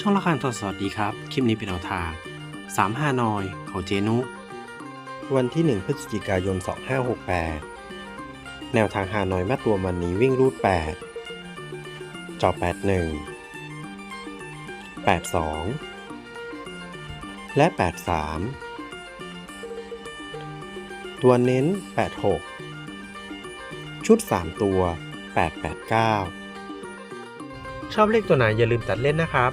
ช่องละครตัวสวัสดีครับ คลิปนี้เป็นแนวทาง3 5นอยของเจนุวันที่ 1 พฤศจิกายน 2568 แนวทางฮานอยมัดรวมวันนี้วิ่งรูด 8 จอ 81 82 และ 83 ตัวเน้น 86 ชุด 3 ตัว 889 ชอบเลขตัวไหนอย่าลืมตัดเล่นนะครับ